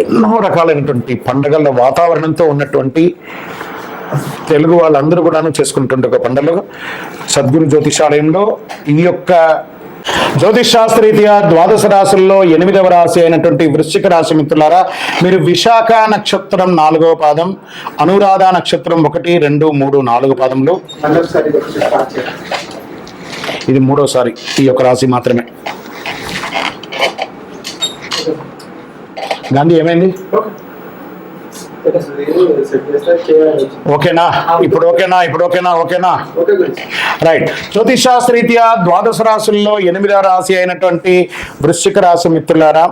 ఎన్నో రకాలైనటువంటి పండగల వాతావరణంతో ఉన్నటువంటి తెలుగు వాళ్ళందరూ కూడాను చేసుకుంటుంటే ఒక పండుగ సద్గురు జ్యోతిషాలయంలో ఈ యొక్క జ్యోతిష్ శాస్త్రీత్యా ద్వాదశ రాశుల్లో ఎనిమిదవ రాశి అయినటువంటి వృశ్చిక రాశి మిత్రులారా మీరు విశాఖ నక్షత్రం నాలుగవ పాదం అనురాధ నక్షత్రం ఒకటి రెండు మూడు నాలుగు పాదములు. ఇది మూడోసారి ఈ యొక్క రాశి మాత్రమే. గాంధీ ఏమైంది? ఓకేనా? ఇప్పుడు ఓకేనా? ఇప్పుడు ఓకేనా? ఓకేనా? రైట్. జ్యోతిష్ శాస్త్రీత్యా ద్వాదశ రాశుల్లో ఎనిమిదవ రాశి అయినటువంటి వృశ్చిక రాశి మిత్రులారా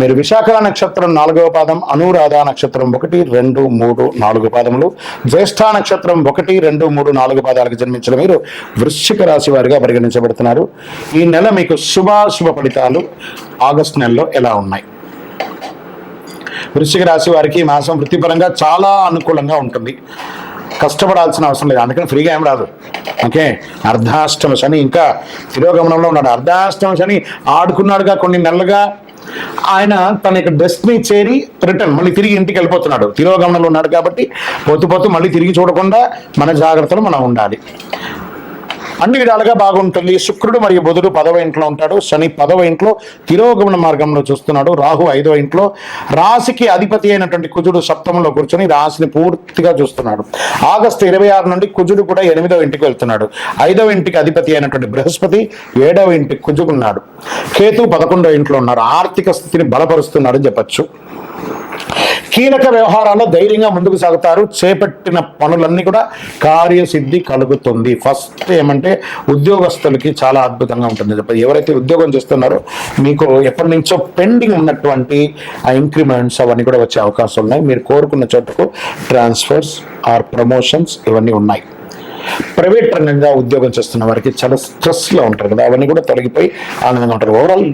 మీరు విశాఖ నక్షత్రం నాలుగవ పాదం అనురాధ నక్షత్రం ఒకటి రెండు మూడు నాలుగు పాదములు జ్యేష్ఠ నక్షత్రం ఒకటి రెండు మూడు నాలుగు పాదాలకు జన్మించిన మీరు వృశ్చిక రాశి వారిగా పరిగణించబడుతున్నారు. ఈ నెల మీకు శుభాశుభ ఫలితాలు ఆగస్టు నెలలో ఎలా ఉన్నాయి? వృశ్చిక రాశి వారికి మాసం వృత్తిపరంగా చాలా అనుకూలంగా ఉంటుంది. కష్టపడాల్సిన అవసరం లేదు. అందుకని ఫ్రీగా ఏం రాదు. ఓకే? అర్ధాష్టమ శని ఇంకా తిరోగమనంలో ఉన్నాడు. అర్ధాష్టమ శని ఆడుకున్నాడుగా కొన్ని నెలలుగా. ఆయన తన యొక్క డెస్టినీ చేరి రిటర్న్ మళ్ళీ తిరిగి ఇంటికి వెళ్ళిపోతున్నాడు. తిరోగమనంలో ఉన్నాడు కాబట్టి పొత్తు పొత్తు మళ్ళీ తిరిగి చూడకుండా మన జాగ్రత్తలు మనం ఉండాలి. అన్ని విధాలుగా బాగుంటుంది. శుక్రుడు మరియు బుధుడు పదవ ఇంట్లో ఉంటాడు. శని పదవ ఇంట్లో తిరోగమన మార్గంలో చూస్తున్నాడు. రాహు ఐదవ ఇంట్లో. రాశికి అధిపతి అయినటువంటి కుజుడు సప్తమంలో కూర్చొని రాశిని పూర్తిగా చూస్తున్నాడు. ఆగస్టు ఇరవై ఆరు నుండి కుజుడు కూడా ఎనిమిదవ ఇంటికి వెళ్తున్నాడు. ఐదవ ఇంటికి అధిపతి అయినటువంటి బృహస్పతి ఏడవ ఇంటికి కుజుకున్నాడు కేతు పదకొండవ ఇంట్లో ఉన్నారు. ఆర్థిక స్థితిని బలపరుస్తున్నాడు చెప్పచ్చు. కీలక వ్యవహారాల్లో ధైర్యంగా ముందుకు సాగుతారు. చేపట్టిన పనులన్నీ కూడా కార్యసిద్ధి కలుగుతుంది. ఫస్ట్ ఏమంటే ఉద్యోగస్తులకి చాలా అద్భుతంగా ఉంటుంది. ఎవరైతే ఉద్యోగం చేస్తున్నారో మీకు ఎప్పటి నుంచో పెండింగ్ ఉన్నటువంటి ఆ ఇంక్రిమెంట్స్ అవన్నీ కూడా వచ్చే అవకాశం ఉన్నాయి. మీరు కోరుకున్న చోటుకు ట్రాన్స్ఫర్స్ ఆర్ ప్రమోషన్స్ ఇవన్నీ ఉన్నాయి. ప్రైవేట్ రంగంగా ఉద్యోగం చేస్తున్న వారికి చాలా స్ట్రెస్లో ఉంటారు కదా. అవన్నీ కూడా తొలగిపోయి ఆనందంగా ఉంటారు ఓవరాల్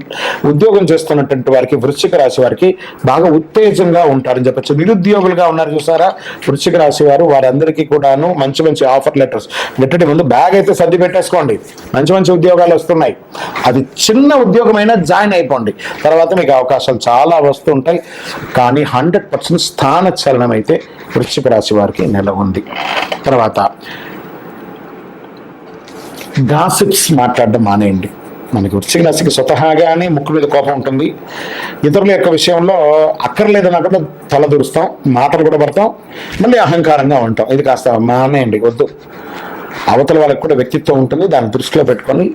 ఉద్యోగం చేస్తున్నటువంటి వారికి వృశ్చిక రాశి వారికి బాగా ఉత్తేజంగా ఉంటారని చెప్పచ్చు. నిరుద్యోగులుగా ఉన్నారు చూసారా? వృశ్చిక రాశి వారు వారందరికీ కూడాను మంచి మంచి ఆఫర్ లెటర్స్ పెట్టడం ముందు బ్యాగ్ అయితే సర్ది పెట్టేసుకోండి. మంచి మంచి ఉద్యోగాలు వస్తున్నాయి. అది చిన్న ఉద్యోగమైనా జాయిన్ అయిపోండి. తర్వాత మీకు అవకాశాలు చాలా వస్తుంటాయి. కానీ హండ్రెడ్ పర్సెంట్ స్థాన చలనం అయితే వృశ్చిక రాశి వారికి నెల ఉంది. తర్వాత గాసిప్స్ మాట్లాడడం మానేయండి. మనకి వృశ్చిక రాశికి స్వతహాగానే ముక్కు మీద కోపం ఉంటుంది. ఇతరుల యొక్క విషయంలో అక్కర్లేదన్నా కూడా తల దూరుస్తాం మాటలు కూడా పడతాం మళ్ళీ అహంకారంగా ఉంటాం. ఇది కాస్త మానేయండి వద్దు. అవతల వాళ్ళకి కూడా వ్యక్తిత్వం ఉంటుంది. దాన్ని దృష్టిలో పెట్టుకొని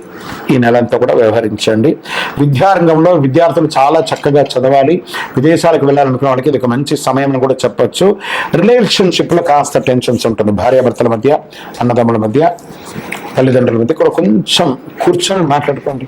ఈ నెలంతా కూడా వ్యవహరించండి. విద్యారంగంలో విద్యార్థులు చాలా చక్కగా చదవాలి. విదేశాలకు వెళ్ళాలనుకున్న వాళ్ళకి ఇది ఒక మంచి సమయం అని కూడా చెప్పొచ్చు. రిలేషన్షిప్లో కాస్త టెన్షన్స్ ఉంటుంది. భార్యాభర్తల మధ్య అన్నదమ్ముల మధ్య తల్లిదండ్రుల మధ్య కూడా కొంచెం కూర్చొని మాట్లాడుకోండి.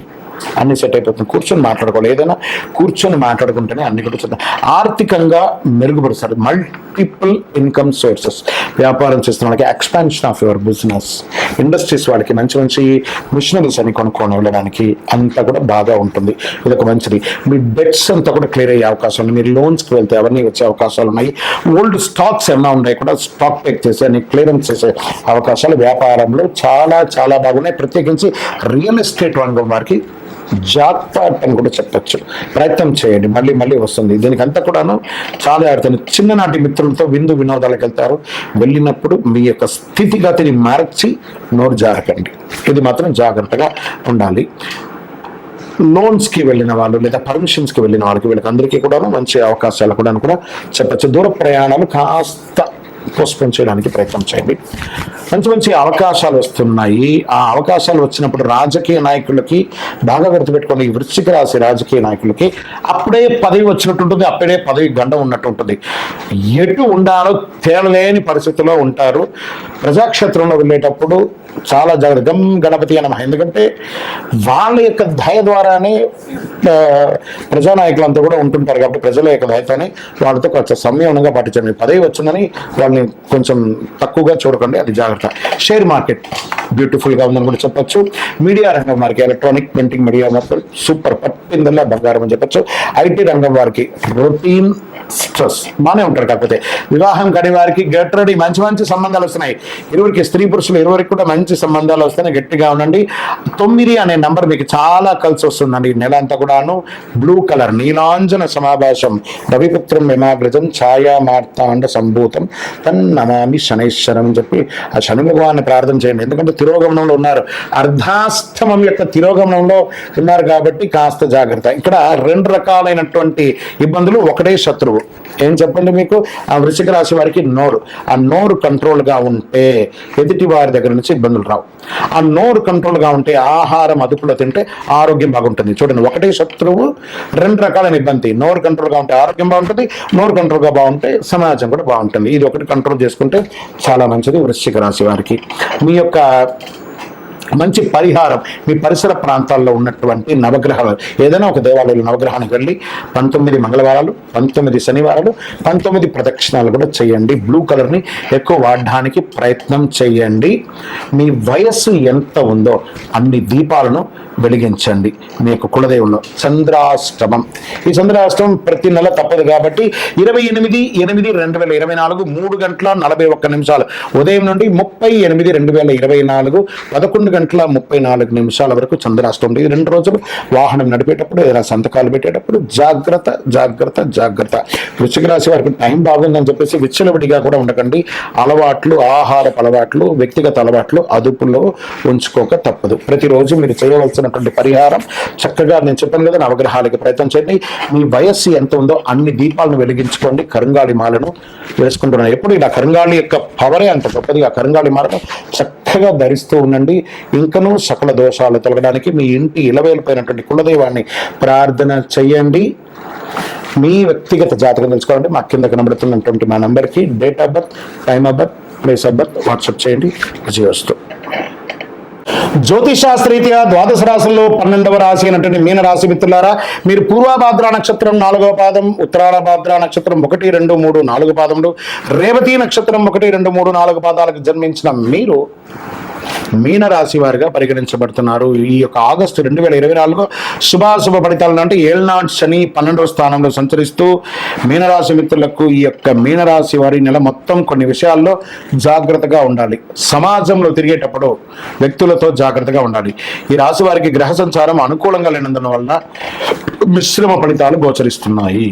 అన్ని సెట్ అయిపోతుంది. కూర్చొని మాట్లాడుకోవాలి. ఏదైనా కూర్చొని మాట్లాడుకుంటేనే అన్ని కూడా చూద్దాం. ఆర్థికంగా మెరుగుపరుస్తారు. మల్టిపుల్ ఇన్కమ్ సోర్సెస్ వ్యాపారం చేస్తున్న వాళ్ళకి expansion of your business industries వాళ్ళకి మంచి మంచి మిషనరీస్ అని కొనుక్కొని వెళ్ళడానికి అంతా కూడా బాగా ఉంటుంది. ఇది ఒక మంచిది. మీ డెట్స్ అంతా కూడా క్లియర్ అయ్యే అవకాశం ఉంది మీరు లోన్స్కి వెళ్తే అవన్నీ వచ్చే అవకాశాలు ఉన్నాయి. ఓల్డ్ స్టాక్స్ ఏమైనా ఉన్నాయి కూడా స్టాక్ టేక్ చేసి అన్ని క్లియరెన్స్ చేసే అవకాశాలు వ్యాపారంలో చాలా చాలా బాగున్నాయి. ప్రత్యేకించి రియల్ ఎస్టేట్ రంగం వారికి జాక్పాట్ అని కూడా చెప్పచ్చు. ప్రయత్నం చేయండి మళ్ళీ మళ్ళీ వస్తుంది. దీనికంతా కూడాను చాలా ఆడుతుంది చిన్ననాటి మిత్రులతో విందు వినోదాలకు వెళ్తారు. వెళ్ళినప్పుడు మీ యొక్క స్థితిగతిని మార్చి నోరు జారకండి. ఇది మాత్రం జాగ్రత్తగా ఉండాలి. లోన్స్కి వెళ్ళిన వాళ్ళు లేదా పర్మిషన్స్కి వెళ్ళిన వాళ్ళకి వీళ్ళకి అందరికీ కూడా మంచి అవకాశాలు కూడా కూడా చెప్పచ్చు. దూర ప్రయాణాలు కాస్త పోస్ట్పోన్ చేయడానికి ప్రయత్నం చేయండి. మంచి మంచి అవకాశాలు వస్తున్నాయి. ఆ అవకాశాలు వచ్చినప్పుడు రాజకీయ నాయకులకి బాగా గుర్తుపెట్టుకోండి ఈ వృశ్చిక రాశి రాజకీయ నాయకులకి అప్పుడే పదవి వచ్చినట్టు ఉంటుంది అప్పుడే పదవి గండం ఉన్నట్టు ఉంటుంది. ఎటు ఉండాలో తేలలేని పరిస్థితిలో ఉంటారు. ప్రజాక్షేత్రంలో వెళ్ళేటప్పుడు చాలా జాగ్రత్త గం గణపతి అనమా ఎందుకంటే వాళ్ళ యొక్క దయ ద్వారానే ప్రజానాయకులంతా కూడా ఉంటుంటారు కాబట్టి ప్రజల యొక్క దయతోనే వాళ్ళతో కొంచెం సంయమనంగా పాటించండి. పదవి వచ్చిందని వాళ్ళని కొంచెం తక్కువగా చూడకండి. అది జాగ్రత్త. షేర్ మార్కెట్ బ్యూటిఫుల్గా ఉందని కూడా చెప్పొచ్చు. మీడియా రంగం వారికి ఎలక్ట్రానిక్ ప్రింటింగ్ మీడియా మొత్తం సూపర్ కిందల్లా బంగారం అని చెప్పచ్చు. ఐటీ రంగం వారికి రొటీన్ స్ట్రెస్ బాగానే ఉంటారు. కాకపోతే వివాహం కాని వారికి గెట్ రెడీ మంచి మంచి సంబంధాలు వస్తున్నాయి. ఇరువురికి స్త్రీ పురుషులు ఇరువురికి కూడా మంచి సంబంధాలు వస్తున్నాయి. గట్టిగా ఉండండి. తొమ్మిది అనే నంబర్ మీకు చాలా కలిసి వస్తుందండి. ఈ నెల అంతా కూడాను బ్లూ కలర్ నీలాంజన సమాభాషం రవిపుత్రం విమాగ్రజం ఛాయా మార్తాండ సంభూతం. తన్నమామి శనైశ్వరం అని చెప్పి ఆ శని భగవాన్ని ప్రార్థన చేయండి. ఎందుకంటే తిరోగమనంలో ఉన్నారు. అర్ధాష్టమం యొక్క తిరోగమనంలో ఉన్నారు కాబట్టి కాస్త జాగ్రత్త ఇక్కడ రెండు రకాలైనటువంటి ఇబ్బందులు. ఒకటే శత్రువు. ఏం చెప్పండి మీకు? ఆ వృశ్చిక రాశి వారికి నోరు. ఆ నోరు కంట్రోల్గా ఉంటే ఎదుటి వారి దగ్గర నుంచి ఇబ్బందులు రావు. ఆ నోరు కంట్రోల్గా ఉంటే ఆహారం అదుపులో తింటే ఆరోగ్యం బాగుంటుంది. చూడండి ఒకటే శత్రువు రెండు రకాలైన ఇబ్బంది. నోరు కంట్రోల్గా ఉంటే ఆరోగ్యం బాగుంటుంది నోరు కంట్రోల్గా బాగుంటే సమాజం కూడా బాగుంటుంది. ఇది ఒకటి కంట్రోల్ చేసుకుంటే చాలా మంచిది వృశ్చిక రాశి వారికి. మీ యొక్క మంచి పరిహారం మీ పరిసర ప్రాంతాల్లో ఉన్నటువంటి నవగ్రహాలు. ఏదైనా ఒక దేవాలయంలో నవగ్రహానికి వెళ్ళి పంతొమ్మిది మంగళవారాలు పంతొమ్మిది శనివారాలు పంతొమ్మిది ప్రదక్షిణాలు కూడా చేయండి. బ్లూ కలర్ని ఎక్కువ వాడడానికి ప్రయత్నం చేయండి. మీ వయస్సు ఎంత ఉందో అన్ని దీపాలను వెలిగించండి. మీ యొక్క కులదేవుల్లో చంద్రాష్టమం. ఈ చంద్రాష్టమం ప్రతి నెల తప్పదు కాబట్టి ఇరవై ఎనిమిది ఎనిమిది రెండు వేల ఇరవై నాలుగు మూడు గంటల నలభై ఒక్క నిమిషాలు. ఉదయం నుండి ముప్పై ఎనిమిది రెండు వేల ఇరవై నాలుగు పదకొండు గంటల ముప్పై నాలుగు నిమిషాల వరకు చంద్రాష్టమం. ఇది రెండు రోజులు వాహనం నడిపేటప్పుడు ఏదైనా సంతకాలు పెట్టేటప్పుడు జాగ్రత్త జాగ్రత్త జాగ్రత్త. వృశ్చిక రాశి వారికి టైం బాగుందని చెప్పేసి విచ్చలవిడిగా కూడా ఉండకండి. అలవాట్లు ఆహారపు అలవాట్లు వ్యక్తిగత అలవాట్లు అదుపులో ఉంచుకోక తప్పదు. ప్రతిరోజు మీరు చేయవలసిన చేయవలసినటువంటి పరిహారం. చక్కగా నేను చెప్పాను కదా నవగ్రహాలకి ప్రయత్నం చేయండి. మీ వయస్సు ఎంత ఉందో అన్ని దీపాలను వెలిగించుకోండి. కరుంగాళి మాలను వేసుకుంటున్నాను. ఎప్పుడు ఇలా కరుంగాళి యొక్క పవరే అంత గొప్పది ఆ కరుంగాళి మాలను చక్కగా ధరిస్తూ ఉండండి. ఇంకనూ సకల దోషాలు తొలగడానికి మీ ఇంటి ఇలవేలిపోయినటువంటి కులదైవాన్ని ప్రార్థన చేయండి. మీ వ్యక్తిగత జాతకం తెలుసుకోవాలంటే మా కింద కనబడుతున్నటువంటి మా నంబర్కి date of birth time of birth place of birth WhatsApp చేయండి. విజయవస్తు. జ్యోతిషాస్త్రీత్యా ద్వాదశ రాశుల్లో పన్నెండవ రాశి అయినటువంటి మీన రాశి మిత్రులారా మీరు పూర్వభాద్ర నక్షత్రం నాలుగవ పాదం ఉత్తరాల భాద్ర నక్షత్రం ఒకటి రెండు మూడు నాలుగు పాదములు రేవతి నక్షత్రం ఒకటి రెండు మూడు నాలుగు పాదాలకు జన్మించిన మీరు మీనరాశి వారిగా పరిగణించబడుతున్నారు. ఈ యొక్క ఆగస్టు రెండు వేల ఇరవై నాలుగు శుభాశుభ ఫలితాలను అంటే ఏళ్నాడ్ శని పన్నెండవ స్థానంలో సంచరిస్తూ మీనరాశి మిత్రులకు ఈ యొక్క మీనరాశి వారి నెల మొత్తం కొన్ని విషయాల్లో జాగ్రత్తగా ఉండాలి. సమాజంలో తిరిగేటప్పుడు వ్యక్తులతో జాగ్రత్తగా ఉండాలి. ఈ రాశి వారికి గ్రహ సంచారం అనుకూలంగా లేనందున వలన మిశ్రమ ఫలితాలు గోచరిస్తున్నాయి.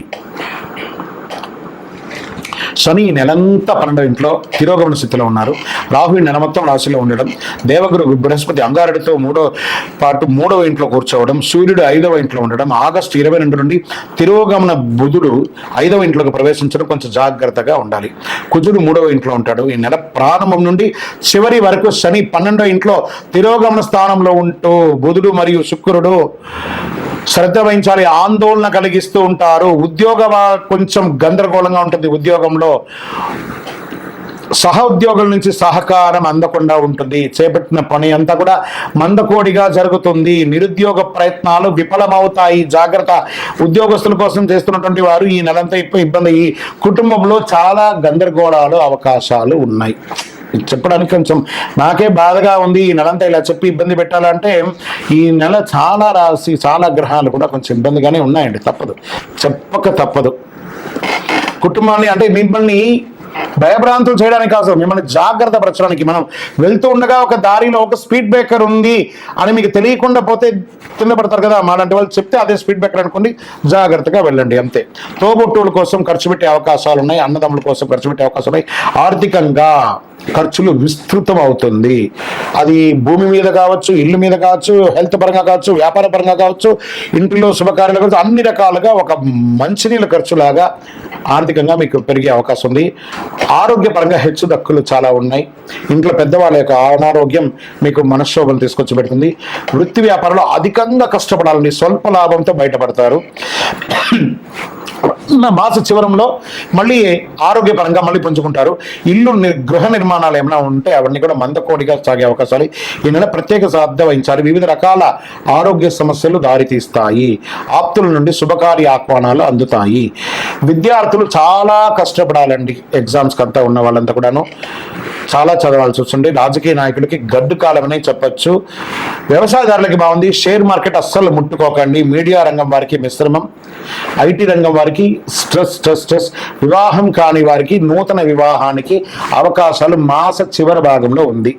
శని నెలంతా పన్నెండవ ఇంట్లో తిరోగమన స్థితిలో ఉన్నారు. రాహు నెల మొత్తం రాశిలో ఉండడం దేవగురు బృహస్పతి అంగారుడితో మూడో పాటు మూడవ ఇంట్లో కూర్చోవడం సూర్యుడు ఐదవ ఇంట్లో ఉండడం ఆగస్టు ఇరవై రెండు నుండి తిరోగమన బుధుడు ఐదవ ఇంట్లోకి ప్రవేశించడం కొంచెం జాగ్రత్తగా ఉండాలి. కుజుడు మూడవ ఇంట్లో ఉంటాడు. ఈ నెల ప్రారంభం నుండి చివరి వరకు శని పన్నెండవ ఇంట్లో తిరోగమన స్థానంలో ఉంటూ బుధుడు మరియు శుక్రుడు శ్రద్ధ వహించాలి ఆందోళన కలిగిస్తూ ఉంటారు. ఉద్యోగ కొంచెం గందరగోళంగా ఉంటుంది ఉద్యోగంలో. సహ ఉద్యోగుల నుంచి సహకారం అందకుండా ఉంటుంది. చేపట్టిన పని అంతా కూడా మందకోడిగా జరుగుతుంది. నిరుద్యోగ ప్రయత్నాలు విఫలమవుతాయి. జాగ్రత్త. ఉద్యోగస్తుల కోసం చేస్తున్నటువంటి వారు ఈ నెలంతా ఇప్పుడు ఇబ్బంది. ఈ కుటుంబంలో చాలా గందరగోళాలు అవకాశాలు ఉన్నాయి. చెప్పడానికి కొంచెం నాకే బాధగా ఉంది. ఈ నెలంతా ఇలా చెప్పి ఇబ్బంది పెట్టాలంటే ఈ నెల చాలా రాసి చాలా గ్రహాలు కూడా కొంచెం ఇబ్బందిగానే ఉన్నాయండి. తప్పదు. చెప్పక తప్పదు. కుటుంబాన్ని అంటే మిమ్మల్ని భయభ్రాంతులు చేయడానికి కాదు మిమ్మల్ని జాగ్రత్త పరచడానికి మనం వెళ్తూ ఉండగా ఒక దారిలో ఒక స్పీడ్ బ్రేకర్ ఉంది అని మీకు తెలియకుండా పోతే కింద పడతారు కదా మాలాంటి వాళ్ళు చెప్తే అదే స్పీడ్ బ్రేకర్ అనుకోండి జాగ్రత్తగా వెళ్ళండి అంతే. తోబుట్టువుల కోసం ఖర్చు పెట్టే అవకాశాలు ఉన్నాయి అన్నదమ్ముల కోసం ఖర్చు పెట్టే అవకాశాలు ఉన్నాయి. ఆర్థికంగా ఖర్చులు విస్తృతం అవుతుంది. అది భూమి మీద కావచ్చు ఇల్లు మీద కావచ్చు హెల్త్ పరంగా కావచ్చు వ్యాపార పరంగా కావచ్చు ఇంటిలో శుభకార్యాలు కావచ్చు అన్ని రకాలుగా ఒక మంచినీళ్ళ ఖర్చులాగా ఆర్థికంగా మీకు పెరిగే అవకాశం ఉంది. ఆరోగ్యపరంగా హెచ్చు దక్కులు చాలా ఉన్నాయి. ఇంట్లో పెద్దవాళ్ళ యొక్క అనారోగ్యం మీకు మనశ్శోభను తీసుకొచ్చి పెడుతుంది. వృత్తి వ్యాపారంలో అధికంగా కష్టపడాలని స్వల్ప లాభంతో బయటపడతారు. మాస చివరంలో మళ్ళీ ఆరోగ్యపరంగా మళ్ళీ పుంజుకుంటారు. ఇల్లు ని- గృహ నిర్మాణాలు ఏమైనా ఉంటే అవన్నీ కూడా మందకోడిగా సాగే అవకాశాలు ఈ నెల ప్రత్యేక శ్రద్ధ వహించాలి వివిధ రకాల ఆరోగ్య సమస్యలు దారితీస్తాయి. ఆప్తుల నుండి శుభకార్య ఆహ్వానాలు అందుతాయి. విద్యార్థులు చాలా కష్టపడాలండి. ఎగ్జామ్స్కి అంతా ఉన్న వాళ్ళంతా కూడాను. చాలా చదవాల్సి వస్తుంది. రాజకీయ నాయకులకి గడ్డు కాలమనే చెప్పచ్చు. వ్యవసాయదారులకి బాగుంది. షేర్ మార్కెట్ అస్సలు ముట్టుకోకండి. మీడియా రంగం వారికి మిశ్రమం. ఐటీ రంగం వారికి స్ట్రెస్ స్ట్రెస్ స్ట్రెస్. వివాహం కాని వారికి నూతన వివాహానికి అవకాశాలు మాస చివరి భాగంలో ఉంది.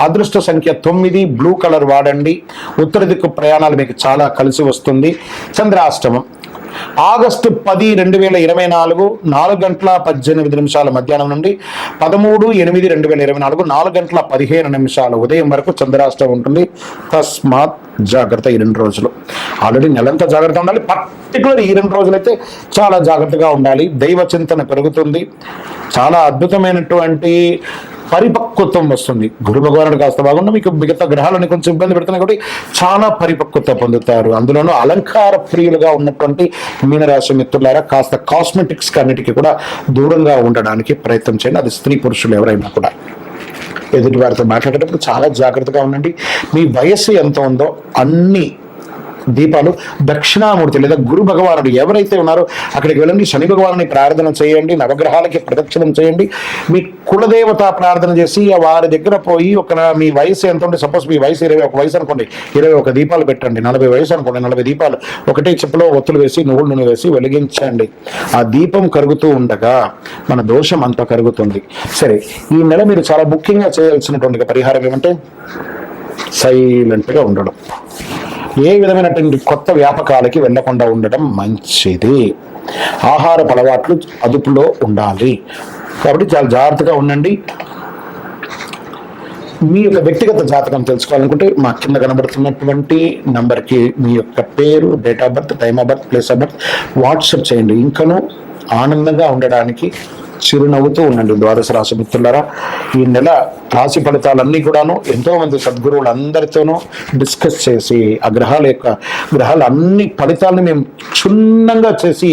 అదృష్ట సంఖ్య తొమ్మిది. బ్లూ కలర్ వాడండి. ఉత్తర దిక్కు ప్రయాణాలు మీకు చాలా కలిసి వస్తుంది. చంద్రాష్టమం. ఆగస్టు పది రెండు వేల ఇరవై నాలుగు నాలుగు గంటల పద్దెనిమిది నిమిషాల మధ్యాహ్నం నుండి పదమూడు ఎనిమిది రెండు వేల ఇరవై నాలుగు నాలుగు గంటల పదిహేను నిమిషాల ఉదయం వరకు చంద్రాష్టం ఉంటుంది. తస్మాత్ జాగ్రత్త ఈ రెండు రోజులు. ఆల్రెడీ నెలంతా జాగ్రత్త ఉండాలి. పర్టికులర్ ఈ రెండు రోజులైతే చాలా జాగ్రత్తగా ఉండాలి. దైవ చింతన పెరుగుతుంది. చాలా అద్భుతమైనటువంటి పరిపక్వత్వం వస్తుంది. గురు భగవానుడు కాస్త బాగున్నా మీకు మిగతా గ్రహాలని కొంచెం ఇబ్బంది పెడుతున్నాయి కాబట్టి చాలా పరిపక్వత పొందుతారు. అందులోనూ అలంకార ప్రియులుగా ఉన్నటువంటి మీనరాశి మిత్రులారా కాస్త కాస్మెటిక్స్ అన్నిటికీ కూడా దూరంగా ఉండడానికి ప్రయత్నం చేయండి. అది స్త్రీ పురుషులు ఎవరైనా కూడా. ఎదుటి వారితో మాట్లాడేటప్పుడు చాలా జాగ్రత్తగా ఉండండి. మీ వయస్సు ఎంత ఉందో అన్ని దీపాలు దక్షిణామూర్తి లేదా గురు భగవానుడు ఎవరైతే ఉన్నారో అక్కడికి వెళ్ళండి. శని భగవానుని ప్రార్థన చేయండి. నవగ్రహాలకి ప్రదక్షిణం చేయండి. మీ కులదేవత ప్రార్థన చేసి వారి దగ్గర పోయి ఒక మీ వయసు ఎంత ఉంటే సపోజ్ మీ వయసు ఇరవై ఒక వయసు అనుకోండి. ఇరవై ఒక దీపాలు పెట్టండి. నలభై వయసు అనుకోండి. నలభై దీపాలు ఒకటే చెప్పులో ఒత్తులు వేసి నువ్వులు నూనె వేసి వెలిగించండి. ఆ దీపం కరుగుతూ ఉండగా మన దోషం అంతా కరుగుతుంది. సరే ఈ నెల మీరు చాలా ముఖ్యంగా చేయాల్సినటువంటి పరిహారం ఏమంటే సైలెంట్గా ఉండడం. ఏ విధమైనటువంటి కొత్త వ్యాపకాలకి వెళ్ళకుండా ఉండడం మంచిది. ఆహార అలవాట్లు అదుపులో ఉండాలి. కాబట్టి చాలా జాగ్రత్తగా ఉండండి. మీ యొక్క వ్యక్తిగత జాతకం తెలుసుకోవాలనుకుంటే మా కింద కనబడుతున్నటువంటి నంబర్కి మీ యొక్క పేరు date of birth time of birth place of birth WhatsApp చేయండి. ఇంకనూ ఆనందంగా ఉండడానికి చిరునవ్వుతూ ఉండండి. ద్వాదశ రాశి మిత్రులరా ఈ నెల రాశి ఫలితాలన్నీ కూడాను ఎంతో మంది సద్గురువులు అందరితోనూ డిస్కస్ చేసి ఆ గ్రహాల యొక్క గ్రహాల అన్ని ఫలితాలను మేము క్షుణ్ణంగా చేసి